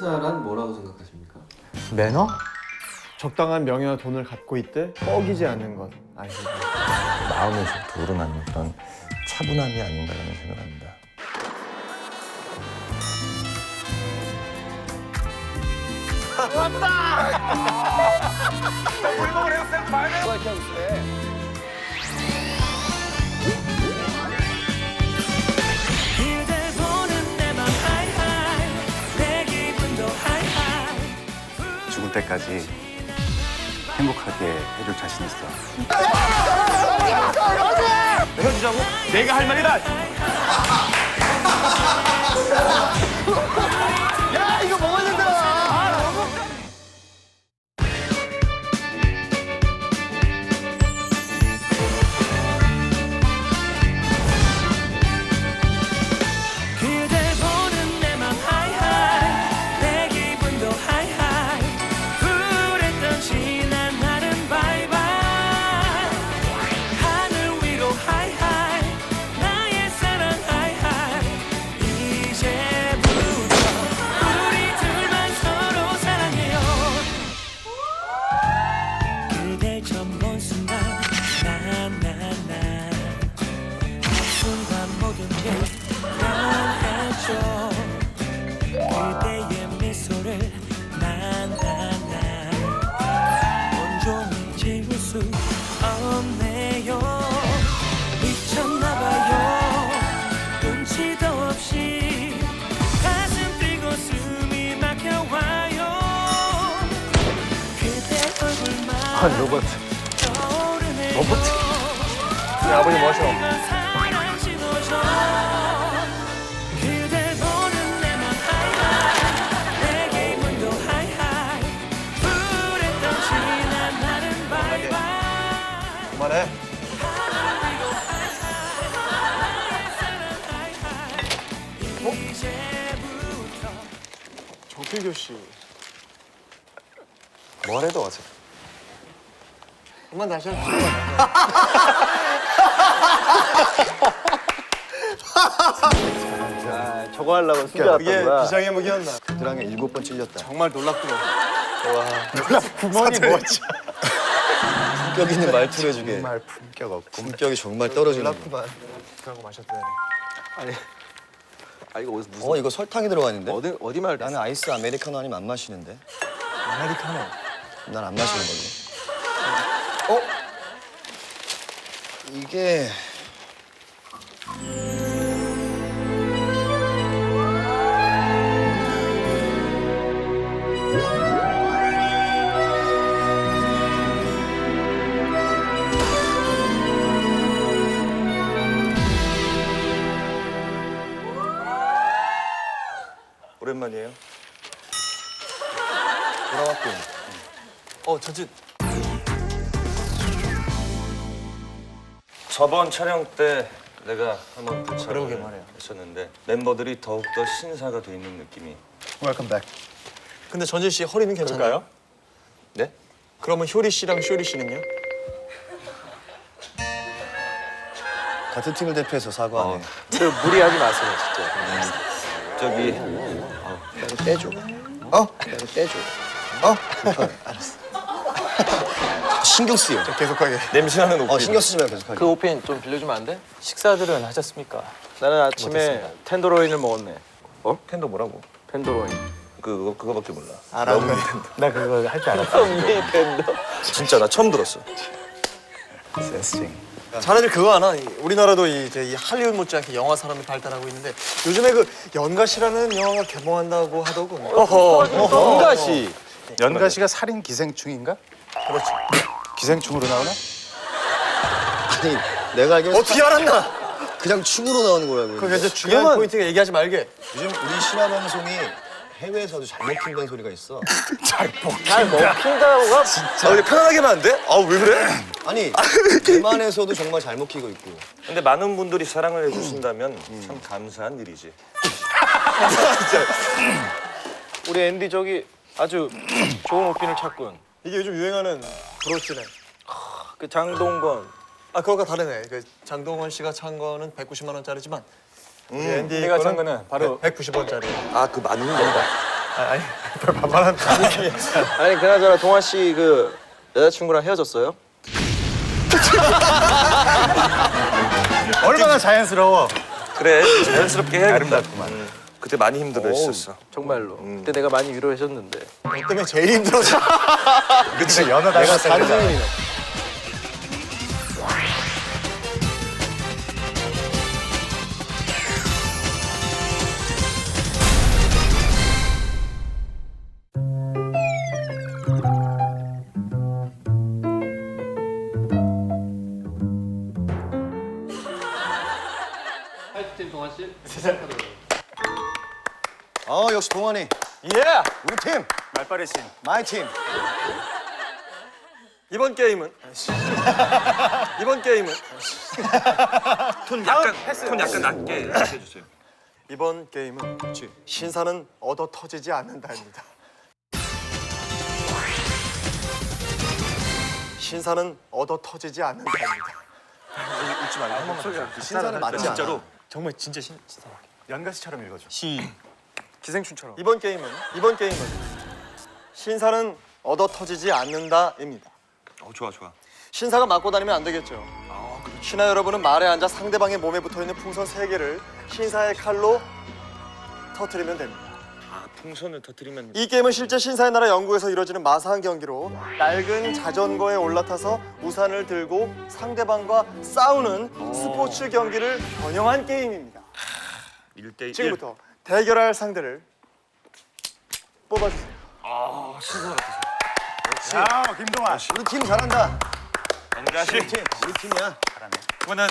신사란 뭐라고 생각하십니까? 매너? 적당한 명예와 돈을 갖고 있되 뻐기지 않는 것 아니죠. 마음에서부터 우러나는 그런 차분함이 아닌가라는 생각을 합니다. 그댈 죽을 때까지 행복하게 해줄 자신 있어. 내가 할 말이다. 아 로봇 로봇 네, 아버지 바이바이 그만해. 이제부터 정필교 씨. 뭘 해도 어색. 한번 다시 한 아, 저거 하려고 숨겨놨던 비장의 무기였나? 드랑에 일곱 번 찔렸다. 정말 놀랍구나. 구멍이 뭐지? 품격 있는 말투를 해주게. 정말 품격 없고. 품격이 정말 떨어지는 거. 놀랍구만. 그러고 마셨더니. 아 이거 무슨? 어 이거 설탕이 들어가 있는데? 어디 어디 말 나는 아이스 아메리카노 아니면 안 마시는데. 아메리카노. 난 안 마시는 걸로. 어? 이게 오랜만이에요. 돌아왔군. 어, 저지 저번 촬영 때 내가 한번 도착을 그러게 말이야. 했었는데 멤버들이 더욱더 신사가 돼 있는 느낌이 웰컴 백. 근데 전진 씨 허리는 괜찮아요? 네? 그러면 효리 씨랑 쇼리 씨는요? 같은 팀을 대표해서 사과하네. 무리하지 마세요 진짜. 저기 나를 떼줘. 어? 떼줘. 어? 불편해. 알았어. 신경 쓰여. 계속하게. 냄새나는 옷. 어 신경 쓰지 말고 계속하게. 그 오펜 좀 빌려주면 안 돼? 식사들은 하셨습니까? 나는 아침에 텐더로인을 먹었네. 어? 텐더 뭐라고? 텐더로인. 그거 그거밖에 몰라. 알았네. 나 그거 할 줄 알았어. 미 텐더. 진짜 나 처음 들었어. 자네들 그거 아나? 이- 우리나라도 이, 이제 이 할리우드 못지않게 영화 사람이 발달하고 있는데 요즘에 그 연가시라는 영화가 개봉한다고 하더군. 어허. 뭔가시. 연가 씨가 살인 기생충인가? 그렇지. 기생충으로 나오나? 아니 내가 알기로 어떻게 알았나? 그냥 춤으로 나오는 거라고. 그게 이제 중요한 그러면- 포인트가 얘기하지 말게. 요즘 우리 신화 방송이 해외에서도 잘 먹힌다는 소리가 있어. 잘 먹힌다고가 아, 우리 편안하게 하면 안 돼? 아, 왜 그래? 아니 대만에서도 정말 잘 먹히고 있고. 근데 많은 분들이 사랑을 해주신다면 참 감사한 일이지. 우리 앤디 저기 아주 좋은 오핀을 찾군. 이게 요즘 유행하는 브로치네. 그 장동건. 아 그거가 다르네. 그 장동원 씨가 찬 거는 190만 원짜리지만 우리 앤디 내가 찬 거는 바로 190원짜리. 아, 그 맞는 건가? 아니 별 반말한 분위기. 아니 그나저나 동환 씨그 여자친구랑 헤어졌어요? 얼마나 자연스러워. 그래 자연스럽게 해야겠다. 아름답구만. 그때 많이 힘들어했었어. 정말로. 그때 내가 많이 위로해줬는데. 너 때문에 제일 힘들어져. 그치 연어 내가 단순히 어 역시 동환이. 예. 우리 팀. 말빨의 신. 마이 팀. 이번 게임은 이번 게임은 톤 약간 톤 약간 낮게 해주세요. 이번 게임은 신사는 얻어 터지지 않는다입니다. 신사는 얻어 터지지 않는다입니다. 웃지 말고 목소리가 신사는 맞지 않아. 진짜로 정말 진짜 신 연가 씨처럼 읽어줘. 시 기생충처럼. 이번 게임은 이번 게임은 신사는 얻어 터지지 않는다입니다. 어 좋아 좋아. 신사가 맞고 다니면 안 되겠죠. 신하 여러분은 말에 앉아 상대방의 몸에 붙어 있는 풍선 세 개를 신사의 칼로 터트리면 됩니다. 아 풍선을 터뜨리면 이 게임은 실제 신사의 나라 영국에서 이루어지는 마사한 경기로 낡은 자전거에 올라타서 우산을 들고 상대방과 싸우는 스포츠 경기를 번영한 게임입니다. 1대1 지금부터 대결할 상대를 뽑아주세요. 아 김동완. 우리 팀 잘한다. 우리 팀. 우리 팀이야. 그러면은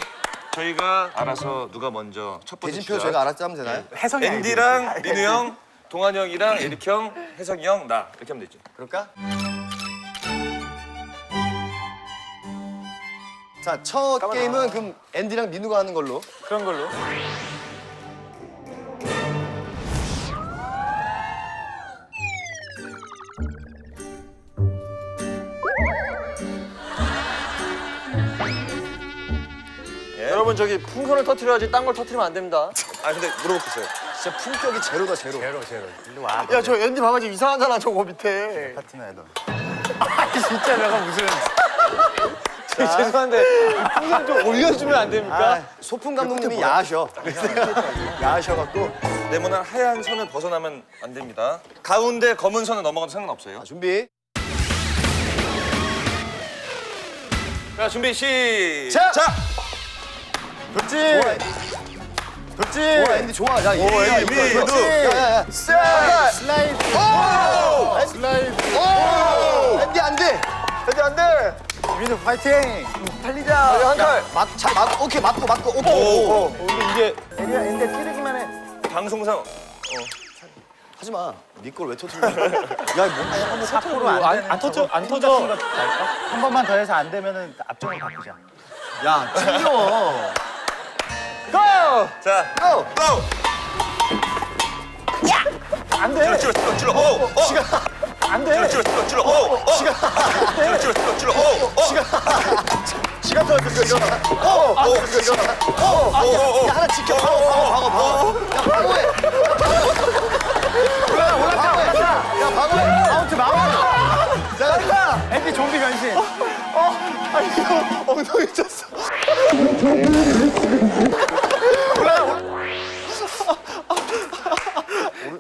저희가 알아서 누가 먼저 첫 번째 대진표. 저희가 알아서 하면 되나요? 혜성이 앤디랑 민우 형, 동환 형이랑 에릭 형, 혜성이 형, 나 이렇게 하면 되지. 그럴까? 자, 첫 게임은 그럼 앤디랑 민우가 하는 걸로. 그런 걸로. 여러분 저기 풍선을 터트려야지 딴 걸 터트리면 안 됩니다. 아 근데 물어볼게요. 진짜 품격이 제로다, 제로. 제로 제로. 일로 와. 야 저 앤디 봐봐 지금 이상하잖아 저거 밑에. 파트너야 너. 진짜 내가 무슨 죄송한데 풍선 좀 올려주면 안 됩니까? 아, 소풍 감독님이 야하셔. 야하셔갖고. 네모난 하얀 선을 벗어나면 안 됩니다. 가운데 검은 선을 넘어가도 상관없어요. 자, 준비. 자 준비 시작. 자! 그렇지. 좋아, 앤디. 그렇지. 좋아, 앤디 좋아. 야, 오, 앤디 야, 야. 슬라이드. 오! 슬라이드. 오! 앤디 안 돼. 앤디 안 돼. 민우 파이팅. 달리자. 한 칼. 맞, 잘 맞, 오케이, 맞고, 맞고, 오케이. 오. 어, 근데 이게 앤디야 앤디 찌르기만 해. 방송상 하지 마. 니걸왜 터뜨려? 야, 뭔가 한번 앞으로 안, 안 터져 안 터져. 한 번만 더 해서 안 되면은 앞쪽으로 바꾸자. 야, 찔려. 고! 자 고! 고. 안 돼. 찔러 찔러 찔러. 오. 오. 안 돼. 찔러 찔러 찔러. 오. 오. 찔러 찔러 찔러 찔러. 오. 오. 시간 더 있어, 일어나. 오! 오! 일어나. 오! 오! 야, 하나 지켜. 방어, 방어, 방어, 방어. 야, 방어해. 올라가, 올라가, 올라가. 야, 방어해. 아웃 마운. 자, 앤디 좀비 변신. 아 이거 엉덩이 쳤어.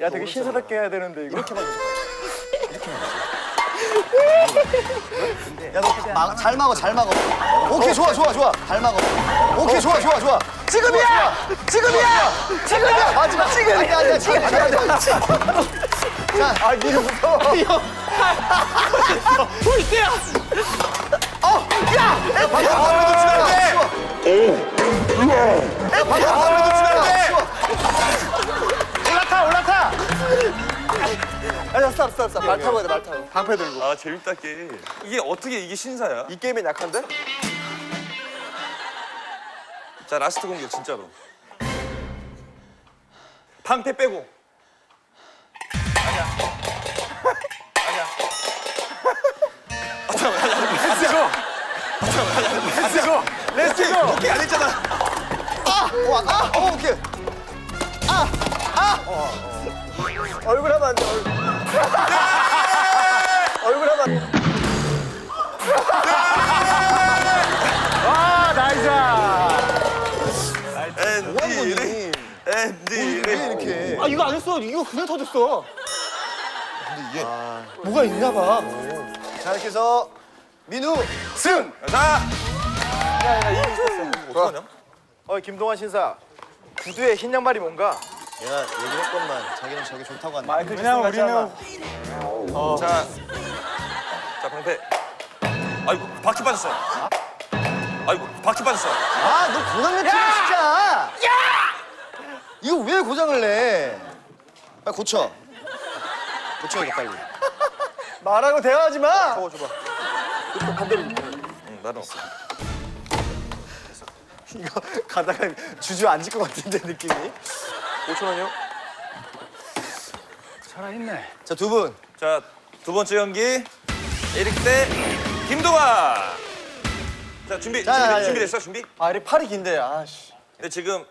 야 되게 신사답게 해야 되는데 이거. 이렇게 야, 너 막, 잘 막어, 잘 막어. 오케이, 좋아, 좋아, 좋아. 잘 막어. 오케이, 좋아, 좋아, 좋아. 지금이야! 지금이야! 지금이야! 마지막 지금! 안 돼, 안 돼, 지금. 자, 아 니는 무서워. 방금 방금 놓치면 안 돼! 방금 방금 놓치면 안 아니야 스탑 스탑 스탑. 말 타고 해야 돼말 타고. 방패 들고. 아 재밌다 게임. 이게 어떻게 이게 신사야? 이 게임엔 약한데? 자 라스트 공격 진짜로. 방패 빼고. 렛츠고. 오케이 안 했잖아. 와, 아, 어, 오케이. 얼굴 하면 안 돼. 얼굴. 얼굴 돼. 아 나이스. 앤디 앤디 왜 이렇게? 아 이거 안 했어. 이거 그냥 터졌어. 뭐가 있나 봐. 자 이렇게 해서 민우 승. 자 어 김동완 신사. 구두에 흰 양말이 뭔가? 얘가 얘기했건만 자기는 저게 좋다고 한다. 마이클 그냥 우리는 자, 자 방패. 아이고 바퀴 빠졌어. 아이고 바퀴 빠졌어. 아 너 고장 냈지 진짜. 이거 왜 고장을 내? 빨리 고쳐. 고쳐 이거 빨리. 말하고 대화하지 마. 저거 줘봐. 응, 나도. 이거 가다가 주저앉을 것 같은데 느낌이. 5천 원이요? 살아있네. 자 두 분. 자, 두 번째 경기 에릭 대 김동완. 자, 준비 자, 준비 자, 자, 준비됐어? 준비? 아, 이 팔이 긴데. 아씨. 근데 지금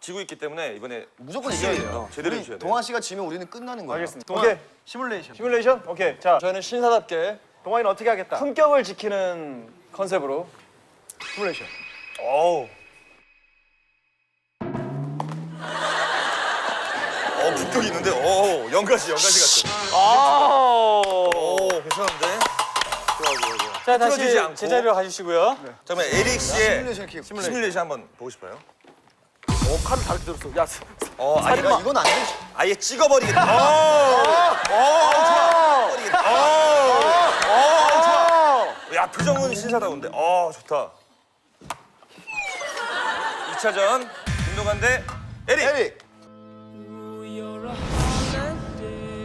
지고 있기 때문에 이번에 무조건 이겨야 돼요. 어, 제대로 우리 해줘야 돼. 동환 씨가 지면 우리는 끝나는 거야. 알겠습니다. 오케이. 시뮬레이션. 시뮬레이션? 오케이. 자, 저희는 신사답게 동환이는 어떻게 하겠다? 품격을 지키는 컨셉으로 시뮬레이션. 어우. 어, 품격이 있는데. 어, 연가시 연가시 같아. 오, 괜찮은데? 좋아, 좋아, 좋아. 자 다시 틀어지지 않고. 제자리로 가주시고요. 잠깐만, 에릭 씨의 시뮬레이션 이렇게. 시뮬레이션 한번 보고 싶어요. 어, 칼을 다르게 들었어. 야, 어, 아예, 야 이건 안 되지. 아예 찍어버리겠다. 어, 어, 좋아. 야, 표정은 신사다운데. 어, 좋다. 2차전 김동관 대 에릭. 에릭.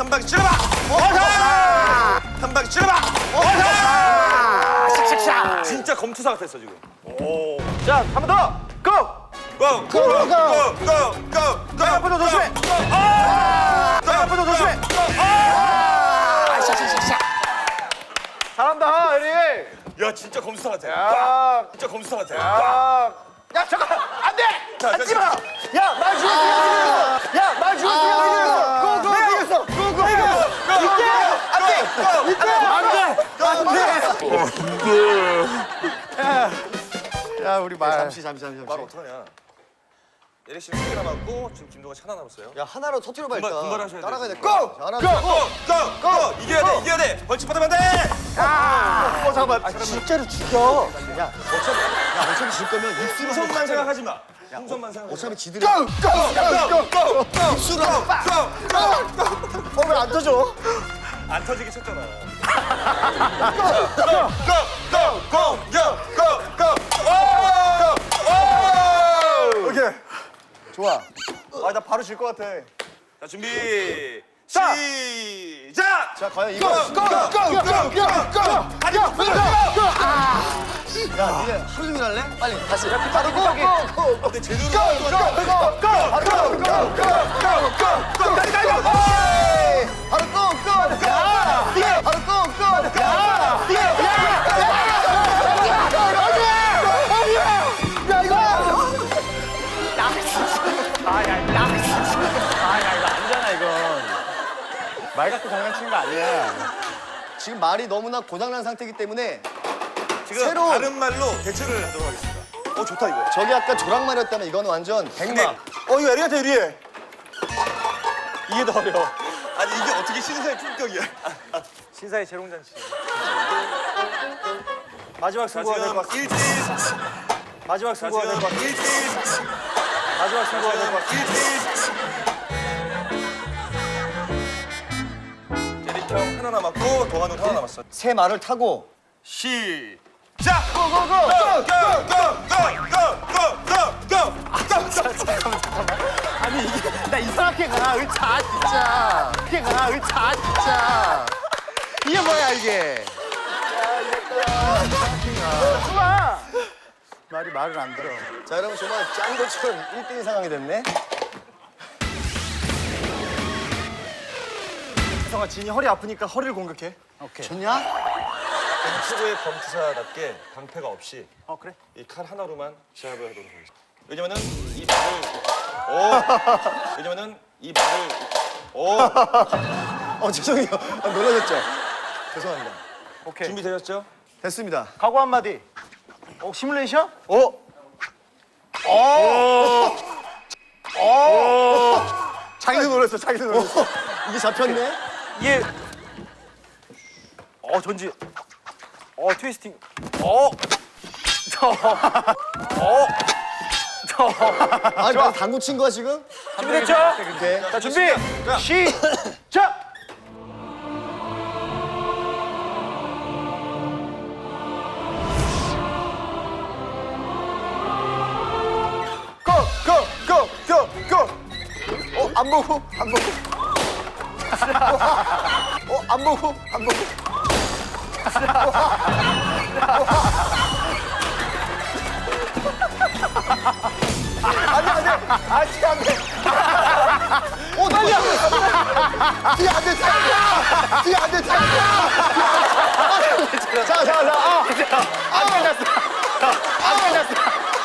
한 방에 찔러봐! 어사! 한 방에 찔러봐! 어사! 샥샥샥! 진짜 검투사 같았어 지금. 오. 자, 한 번 더. 고! 고! 고! 고! 고! 고! 고! 고! 앞으로 조심해. 아! 고! 앞으로 조심해. 아! 잘한다, 에릭. 야 진짜 검투사 같아. 야, 진짜 검투사 같아. 야. 야, 잠깐. 안 돼. 자, 앉지 자, 마. 야, 말 죽었어. 야, 말 죽었어. 야, 우리 말. 잠시 잠시 잠시. 말 잠시. 어떡하냐? 에릭 씨는 세개 남았고 지금 김동관 하나 남았어요. 야 하나로 터트려봐 분발- 일단. 분발하셔야 돼. 따라가야 될 고! 거야. 자, 하나 고! 고! 고! 고! 이겨야 돼 이겨야 돼. 벌칙 받으면 안 돼. 어, 잠깐만. 아, 진짜로 죽여. 야 어차피 야 어차피 질 거면 입술로 풍선만 생각하지 마. 풍선만 생각. 어차피 지들이 고! 고! 고! 고! 입술로 고! 고! 어, 왜안 터져? 안 터지게 쳤잖아. 고! 고! 고! 고! 고! 고! 고! 오! 오케이. 좋아. 아, 나 바로 질 것 같아. 자 준비 자. 시작. 자 과연 이거. 야 니네 하루 종일 할래? 빨리 다시. 바로 고. 고. 근데 제대로 바로 고. 고. 야. 바로 고. 고. 야. 아, 야, 이거 아니잖아, 이건. 말 갖고 장난치는 거 아니야. 지금 말이 너무나 고장난 상태이기 때문에 지금 새로- 다른 말로 대처를 하도록 하겠습니다. 어 좋다 이거. 저기 아까 조랑말이었다면 이거는 완전 백마. 어, 이거 에릭한테 유리해. 이게 더 어려워. 아니 이게 어떻게 신사의 품격이야? 신사의 재롱잔치. 마지막 자 승부가 될 것 같습니다. 1대1 마지막 자 승부가 될 것 같습니다. 1대1 마지막 승부가 될 것 같습니다. 1대1 제릭 형 하나 남았고 형 하나 남았어. 새 말을 타고 시작. 자, 고고고 고고고고고고고 아니 이게 나 이상하게 가. 의차 진짜. 이렇게 가. 의차 진짜. 이게 뭐야 이게? 야 말이 말을 안 들어. 자 여러분 정말 짠 것처럼 1대1 상황이 됐네. 성아 진이 허리 아프니까 허리를 공격해. 오케이. 좋냐? 최고의 범투사답게 방패가 없이 어 그래. 이 칼 하나로만 시합을 하도록 하겠습니다. 왜냐면은 이 말을 오 왜냐면은 이 말을 오 어 죄송해요. 아, 놀라셨죠? 죄송합니다. 오케이 준비되셨죠? 됐습니다. 각오 한마디 어 시뮬레이션? 오. 자기도 놀랐어 자기도 놀랐어 이게 잡혔네. 이게 어 전지 어 트위스팅 어 어. 아, 나 당구 친 거야 지금? 준비됐죠? 오케이. 자 준비 시작 고 고 고 고 고. 어, 안 보고 안 보고. 어, 안 보고 안 보고. 안돼 안돼 아직 안돼. 어 떨려. 뒤에 안돼 뒤에 안돼 뒤에 안돼 뒤에 안돼. 자자자 아. 안 끝났어. 안 끝났어.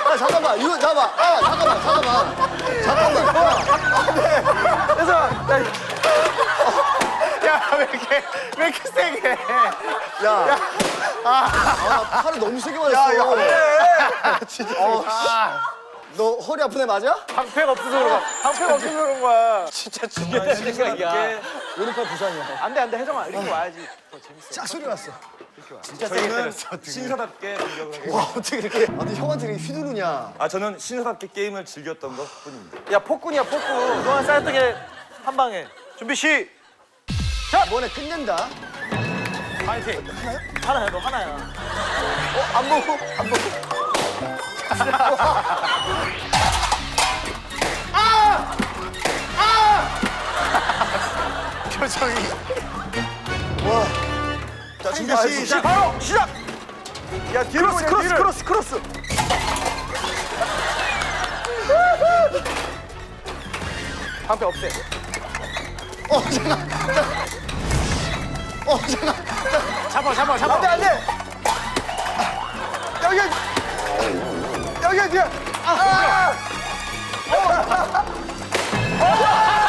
아 잠깐만 이거 잡아. 아 잠깐만 잠깐만 잠깐만. 야왜 이렇게 왜 이렇게 세게 야. 아, 팔을 너무 세게 맞았어. 야, 야, 진짜. 어, 씨. 너 허리 아픈 애 맞아? 방패가 없어서 그런 거야 방패가 없어서 그런 거야 진짜 중요한 생각이야. 왼팔 부상이야. 안 돼 안 돼 혜정아 이렇게 와야지 더 재밌어 짝 소리 났어. 진짜 세게 저희는 때렸어 신사답게 공격을 하겠습니다. 와, 어떻게 이렇게. 아, 너 형한테 이렇게 휘두르냐. 아 저는 신사답게 게임을 즐겼던 것 뿐입니다. 야 폭군이야 폭군 그동안 쌓였던 게한 방에 준비 시 이번에 끝낸다. 파이팅 하나야 너 하나야 어, 안 보고, 안 보고. 표정이 와. 자, 준비 시작. 바로 시작 야 뒤로 크로스, 크로스 크로스, 크로스 크로스 방패 없애 어, 잠깐. 어, 잠깐. 잡아 잡아 잡아 안 돼, 안 돼. 여기. 谢谢啊谢